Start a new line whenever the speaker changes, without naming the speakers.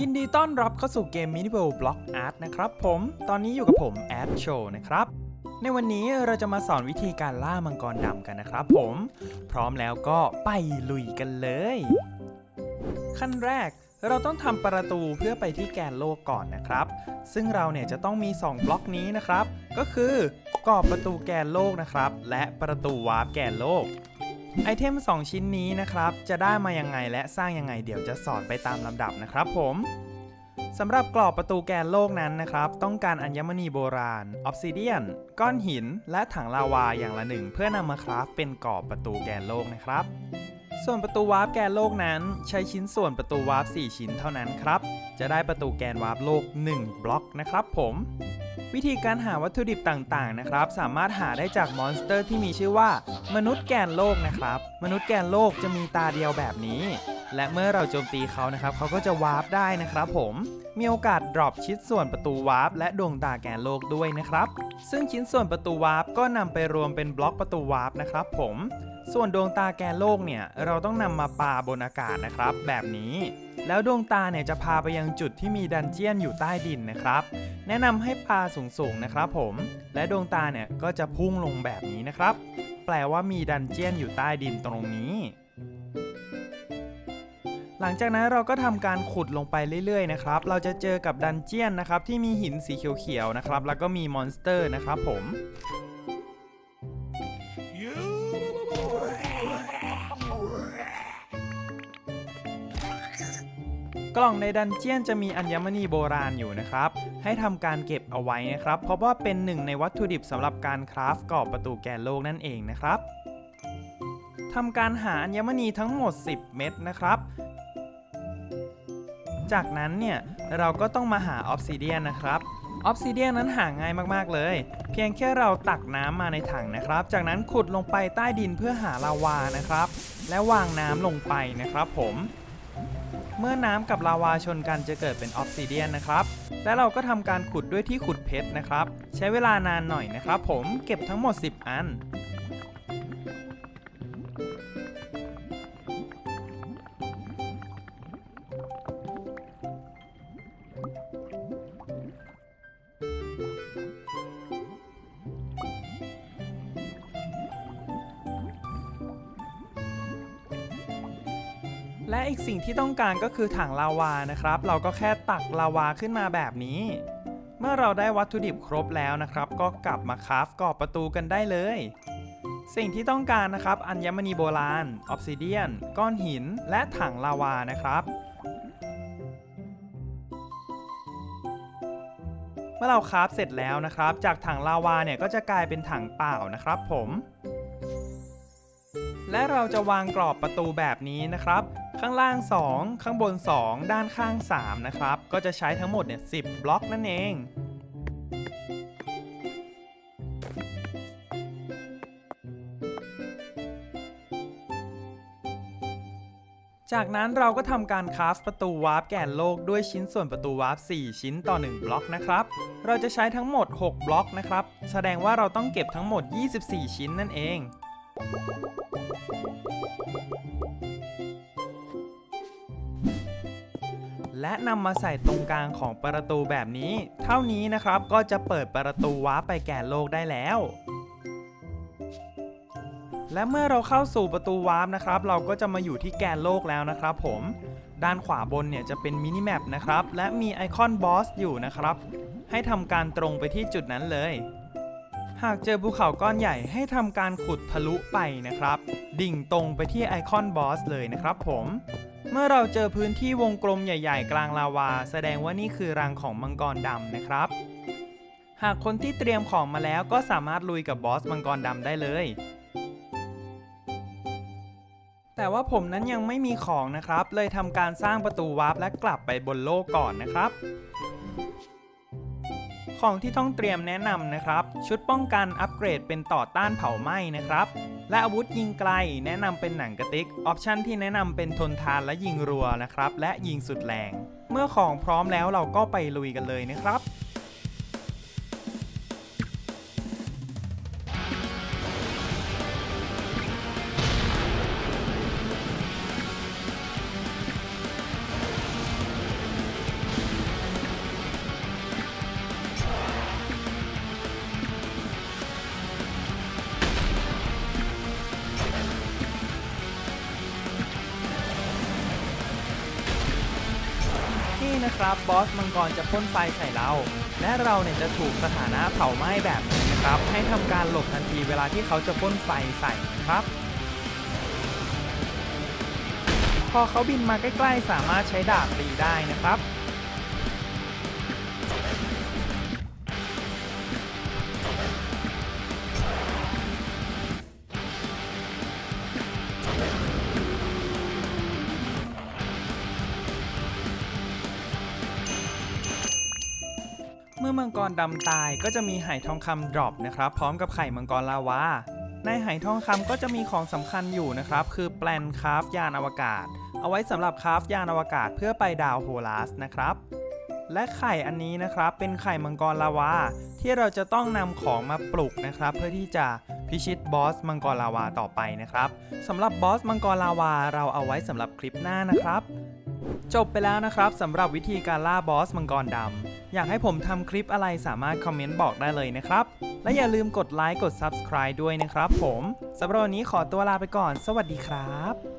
ยินดีต้อนรับเข้าสู่เกม Mini World Block Art นะครับผม ตอนนี้อยู่กับผมแอดโชนะครับ ในวันนี้เราจะมาสอนวิธีการล่ามังกรดำกันนะครับผม พร้อมแล้วก็ไปลุยกันเลย ขั้นแรกเราต้องทำประตูเพื่อไปที่แกนโลกก่อนนะครับ ซึ่งเราเนี่ยจะต้องมี 2 บล็อกนี้นะครับ ก็คือกรอบประตูแกนโลกนะครับ และประตูวาร์ปแกนโลก ไอเทม 2 ชิ้นนี้นะครับ จะได้มายังไงและสร้างยังไงเดี๋ยวจะสอนไปตามลำดับนะครับผมสำหรับกรอบประตูแกนโลกนั้นนะครับ ต้องการอัญมณีโบราณ ออฟซิเดียน ก้อนหิน และถังลาวาอย่างละหนึ่ง เพื่อนำมาคราฟเป็นกรอบประตูแกนโลกนะครับ ส่วนประตูวาร์ปแกนโลกนั้น ใช้ชิ้นส่วนประตูวาร์ป4ชิ้นเท่านั้นครับ จะได้ประตูแกนวาร์ปโลก 1 บล็อกนะครับผมวิธีการหาวัตถุดิบต่างๆ นะครับ สามารถหาได้จากมอนสเตอร์ที่มีชื่อว่า มนุษย์แกนโลกนะครับ มนุษย์แกนโลกจะมีตาเดียวแบบนี้ และเมื่อเราโจมตีเขานะครับ เขาก็จะวาร์ปได้นะครับผม มีโอกาสดรอปชิ้นส่วนประตูวาร์ปและดวงตาแกนโลกด้วยนะครับ ซึ่งชิ้นส่วนประตูวาร์ปก็นำไปรวมเป็นบล็อกประตูวาร์ปนะครับผม ส่วนดวงตาแกนโลกเนี่ยเราต้องนำมาปาบนอากาศนะครับ แบบนี้ แล้วดวงตาเนี่ยจะพาไปยังจุดที่มีดันเจียนอยู่ใต้ดินนะครับ แนะนำให้ปาสูงๆนะครับผม และดวงตาเนี่ยก็จะพุ่งลงแบบนี้นะครับ แปลว่ามีดันเจียนอยู่ใต้ดินตรงนี้ หลังจากนั้นเราก็ทำการขุดลงไปเรื่อยๆนะครับ เราจะเจอกับดันเจียนนะครับที่มีหินสีเขียวๆนะครับ แล้วก็มีมอนสเตอร์นะครับผม กล่องในดันเจียนจะมีอัญมณีโบราณอยู่นะครับ ให้ทำการเก็บเอาไว้นะครับ เพราะว่าเป็นหนึ่งในวัตถุดิบสำหรับการคราฟกรอบประตูแกนโลกนั่นเองนะครับทำการหาอัญมณีทั้งหมด 10 เม็ดนะครับ จากนั้นเนี่ยเราก็ต้องมาหาออฟซิเดียนนะครับออฟซิเดียนนั้นหาง่ายมากๆเลย เพียงแค่เราตักน้ำมาในถังนะครับ จากนั้นขุดลงไปใต้ดินเพื่อหาลาวานะครับ และวางน้ำลงไปนะครับผม เมื่อน้ำกับลาวาชนกันจะเกิดเป็นออฟซิเดียนนะครับ และเราก็ทำการขุดด้วยที่ขุดเพชรนะครับ ใช้เวลานานหน่อยนะครับผม เก็บทั้งหมด 10 อัน และอีกสิ่งที่ต้องการก็คือถังลาวานะครับ เราก็แค่ตักลาวาขึ้นมาแบบนี้ เมื่อเราได้วัตถุดิบครบแล้วนะครับ ก็กลับมาคราฟกรอบประตูกันได้เลย สิ่งที่ต้องการนะครับอัญมณีโบราณออ s ซิเดียน ก้อนหิน และถังลาวานะครับเมื่อเราคราฟเสร็จแล้วนะครับ จากถังลาวาเนี่ยก็จะกลายเป็นถังเปล่านะครับผม และเราจะวางกรอบประตูแบบนี้นะครับ ข้างล่าง 2 ข้างบน 2 ด้านข้าง 3 นะครับ ก็จะใช้ทั้งหมดเนี่ย10บล็อกนั่นเองจากนั้นเราก็ทำการคราฟประตูวาร์ปแกนโลกด้วยชิ้นส่วนประตูวาร์ป4ชิ้นต่อ 1 บล็อกนะครับ เราจะใช้ทั้งหมด 6 บล็อกนะครับ แสดงว่าเราต้องเก็บทั้งหมด 24 ชิ้นนั่นเอง และนำมาใส่ตรงกลางของประตูแบบนี้ เท่านี้นะครับก็จะเปิดประตูวาร์ปไปแกนโลกได้แล้ว และเมื่อเราเข้าสู่ประตูวาร์ปนะครับ เราก็จะมาอยู่ที่แกนโลกแล้วนะครับผมด้านขวาบนเนี่ยจะเป็นมินิแมปนะครับ และมีไอคอนบอสอยู่นะครับ ให้ทำการตรงไปที่จุดนั้นเลย หากเจอภูเขาก้อนใหญ่ให้ทำการขุดทะลุไปนะครับ ดิ่งตรงไปที่ไอคอนบอสเลยนะครับผม เมื่อเราเจอพื้นที่วงกลมใหญ่ๆ กลางลาวา แสดงว่านี่คือรังของมังกรดำนะครับ หากคนที่เตรียมของมาแล้วก็สามารถลุยกับบอสมังกรดำได้เลย แต่ว่าผมนั้นยังไม่มีของนะครับ เลยทำการสร้างประตูวาร์ปและกลับไปบนโลกก่อนนะครับ ของที่ต้องเตรียมแนะนำนะครับ ชุดป้องกันอัปเกรดเป็นต่อต้านเผาไหม้นะครับ และอาวุธยิงไกลแนะนำเป็นหนังกระติก ออปชันที่แนะนำเป็นทนทานและยิงรัวนะครับ และยิงสุดแรง เมื่อของพร้อมแล้วเราก็ไปลุยกันเลยนะครับ นะครับ บอสมังกรจะพ่นไฟใส่เรา และเราเนี่ยจะถูกสถานะเผาไหม้แบบนี้นะครับ ให้ทำการหลบทันทีเวลาที่เขาจะพ่นไฟใส่นะครับ พอเขาบินมาใกล้ๆ สามารถใช้ดาบตีได้นะครับ มื่อมังกรดำตายก็จะมีไหทองคำดรอปนะครับ พร้อมกับไข่มังกรลาวาในไหทองคำก็จะมีของสำคัญอยู่นะครับ คือแปลนคราฟยานอวกาศ เอาไว้สำหรับคราฟยานอวกาศเพื่อไปดาวโฮลาสนะครับ และไข่อันนี้นะครับเป็นไข่มังกรลาวาที่เราจะต้องนำของมาปลุกนะครับ เพื่อที่จะพิชิตบอสมังกรลาวาต่อไปนะครับสำหรับบอสมังกรลาวาเราเอาไว้สำหรับคลิปหน้านะครับ จบไปแล้วนะครับสำหรับวิธีการล่าบอสมังกรดำ อยากให้ผมทำคลิปอะไรสามารถคอมเมนต์บอกได้เลยนะครับ และอย่าลืมกดไลค์กด Subscribe ด้วยนะครับผมสำหรับวันนี้ขอตัวลาไปก่อน สวัสดีครับ